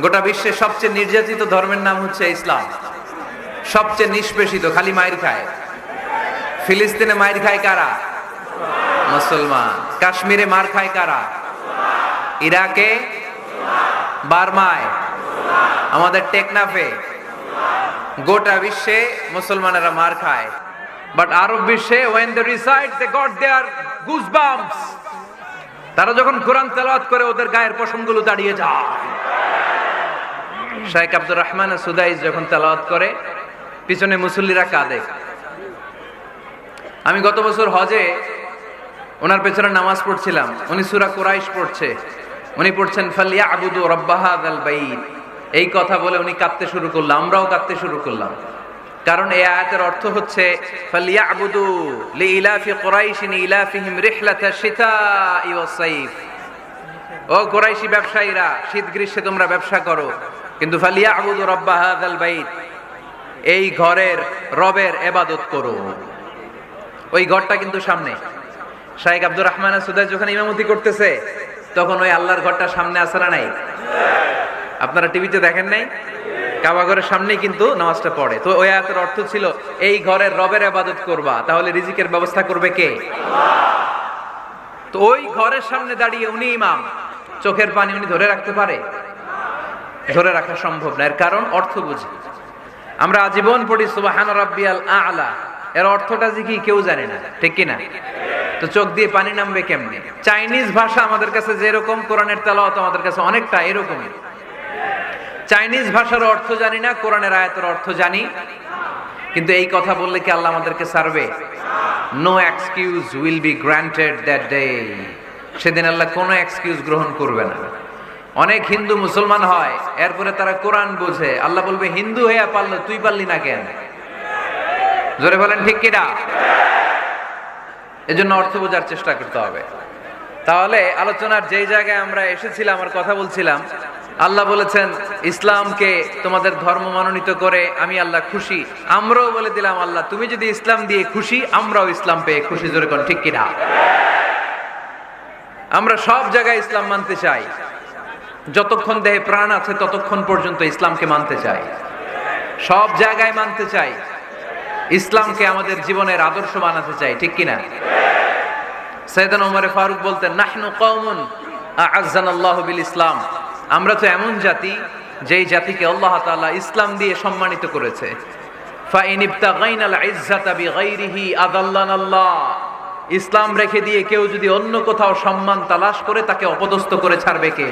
গোটা বিশ্বের সবচেয়ে নির্যাতিত ধর্মের নাম হচ্ছে ইসলাম। সবচেয়ে নিষ্পেষিত, খালি মায়ের খায়। ফিলিস্তিনে মায়ের খায় কারা? মুসলমান। কাশ্মীরে মার খায় কারা? ইরাকে? বার্মায়? আমাদের টেকনাফে? গোটা বিশ্বে মুসলমানেরা মার খায়। বাট আরব বিশ্বে when the recite they got their goosebumps তারা যখন কোরআন তেলাওয়াত করে, ওদের গায়ের পশমগুলো দাঁড়িয়ে যায়। শাইখ আব্দুর রহমান সুদাইস যখন তেলাওয়াত করে, পিছনে মুসল্লিরা কাঁদে। আমি গত বছর হজে ওনার পেছনে নামাজ পড়ছিলাম। উনি সুরা কোরাইশ পড়ছে। উনি পড়ছেন ফালিয়া আবুদু রব্বাহাদ আল বাইত। এই কথা বলে উনি কাঁদতে শুরু করলাম আমরাও কাঁদতে শুরু করলাম। কারণ এই আয়াতের অর্থ হচ্ছে ফালিয়া আবুদু লি ইলাফি কোরাইশিন ইলাফিহিম রিহলাতা শিতাই ওয়াস সাইফ। ও কোরাইশি ব্যবসায়ীরা শীত গ্রীষ্মে তোমরা ব্যবসা করো। কিন্তু ফালিয়া এই ঘরের রবের এবাদত করো ওই ঘরটা কিন্তু সামনে। শাইখ আব্দুর রহমান সুদাই যখন ইমামতি করতেছে, তখন ওই আল্লাহর ঘরটা সামনে আসে না নাই? আপনারা টিভিতে দেখেন নাই? কাবা ঘরের সামনেই কিন্তু নামাজটা পড়ে। তো ওই আয়াতের অর্থ ছিল, এই ঘরের রবের আবাদত করবা, তাহলে রিজিকের ব্যবস্থা করবে কে? তো ওই ঘরের সামনে দাঁড়িয়ে উনি ইমাম, চোখের পানি উনি ধরে রাখতে পারে? ধরে রাখা সম্ভব না। এর কারণ অর্থ বুঝি। আমরা আজীবন পড়ি, সুবাহান রাব্বিয়াল আলা। এর অর্থটা যে কি কেউ জানে না, ঠিক কি না তো চোখ দিয়ে পানি নামবে কেমনে? চাইনিজ ভাষা আমাদের কাছে যেরকম, কোরআনের তেলাওয়াত আমাদের কাছে অনেকটা এরকমই। চাইনিজ ভাষার অর্থ জানি না, কোরআনের আয়াতের অর্থ জানি। কিন্তু এই কথা বললে কি আল্লাহ আমাদেরকে সারবে no excuse will be granted that day সেদিন আল্লাহ কোনো এক্সকিউজ গ্রহণ করবে না। অনেক হিন্দু মুসলমান হয়, এরপরে তারা কোরআন বোঝে। আল্লাহ বলবে, হিন্দু হয়ে পারল তুই পারলি না কেন? জোরে বলেন, ঠিক কিনা এজন্য অর্থ বোঝার চেষ্টা করতে হবে। তাহলে আলোচনার যেই জায়গায় আমরা এসেছিলাম আর কথা বলছিলাম, আল্লাহ বলেছেন, ইসলামকে তোমাদের ধর্ম মনোনীত করে আমি আল্লাহ খুশি। আমরাও বলে দিলাম, আল্লাহ, তুমি যদি ইসলাম দিয়ে খুশি, আমরাও ইসলাম পেয়ে খুশি। জোরে কোন ঠিক কিনা আমরা সব জায়গায় ইসলাম মানতে চাই। যতক্ষণ দেহে প্রাণ আছে, ততক্ষণ পর্যন্ত ইসলামকে মানতে চাই। সব জায়গায় মানতে চাই। ইসলামকে আমাদের জীবনের আদর্শ বানাতে চাই, ঠিক কিনা? সৈয়দান ওমরে ফারুক বলতেন, নাহনু কওমুন আযান আল্লাহ ইসলাম। আমরা তো এমন জাতি, যেই জাতিকে আল্লাহ তাআলা ইসলাম দিয়ে সম্মানিত করেছে। ফাইন ইবতাগাইনাল ইজ্জাতা বিগাইরিহি আদাল্লানাল্লাহ। ইসলাম রেখে দিয়ে কেউ যদি অন্য কোথাও সম্মান তালাশ করে তাকে অপদস্থ করে ছাড়বে কে?